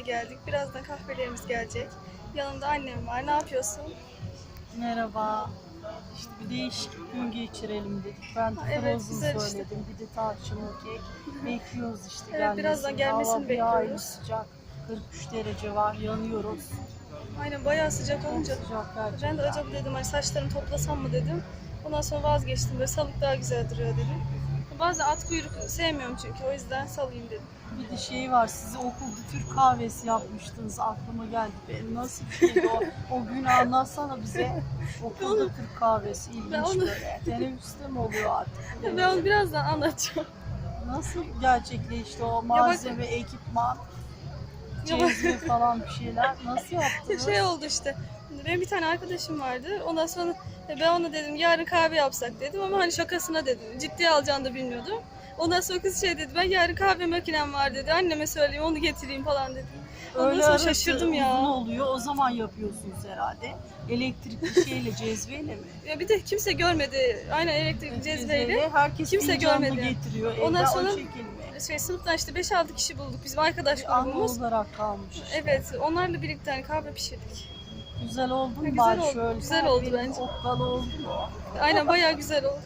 geldik. Birazdan kahvelerimiz gelecek. Yanımda annem var. Ne yapıyorsun? Merhaba. İşte bir değişik gün geçirelim dedik. Ben de Ha, evet, frozen güzel işte. söyledim. Bir de tarçınlı kek. Bekliyoruz işte Evet, gelmesini. birazdan gelmesini Hava bir bekliyoruz. sıcak. 43 derece var. Yanıyoruz. Aynen bayağı sıcak Çok olunca. sıcak gerçekten. Ben de acaba dedim hani saçlarımı toplasam mı dedim. Ondan sonra vazgeçtim. Böyle salık daha güzel duruyor dedim. Bazen at kuyruk sevmiyorum çünkü o yüzden salayım dedim. Bir de şey var. Siz okulda Türk kahvesi yapmıştınız. Aklıma geldi. Benim nasıl bir şeydi o? O günü anlatsana bize. Okulda Türk kahvesi ilginç Ben onu- böyle. Teneffüste mi oluyor artık? Ben onu birazdan anlatacağım. Nasıl gerçekleşti o malzeme, ekipman, Cezve falan bir şeyler nasıl yaptınız? Şey oldu işte. Benim bir tane arkadaşım vardı. Ondan sonra e, ben ona dedim yarın kahve yapsak dedim ama hani şakasına dedim. Ciddiye alacağını da bilmiyordum. Ondan sonra kız şey dedi ben yarın kahve makinem var dedi. Anneme söyleyeyim onu getireyim falan dedi. Ondan sonra şaşırdım ya. uzun oluyor o zaman yapıyorsunuz herhalde. Elektrikli şeyle cezveyle mi? Ya bir de kimse görmedi. Aynen elektrik cezveyle. Herkes Kimse görmedi. getiriyor. Ondan sonra-. Şey, sınıftan işte 5-6 kişi bulduk bizim arkadaş Bir anı grubumuz. olarak kalmış. işte. Evet onlarla birlikte hani kahve pişirdik. Güzel oldu mu Güzel bari oldu, şöyle? güzel oldu bence. Okkalı oldu mu? Aynen bayağı güzel oldu.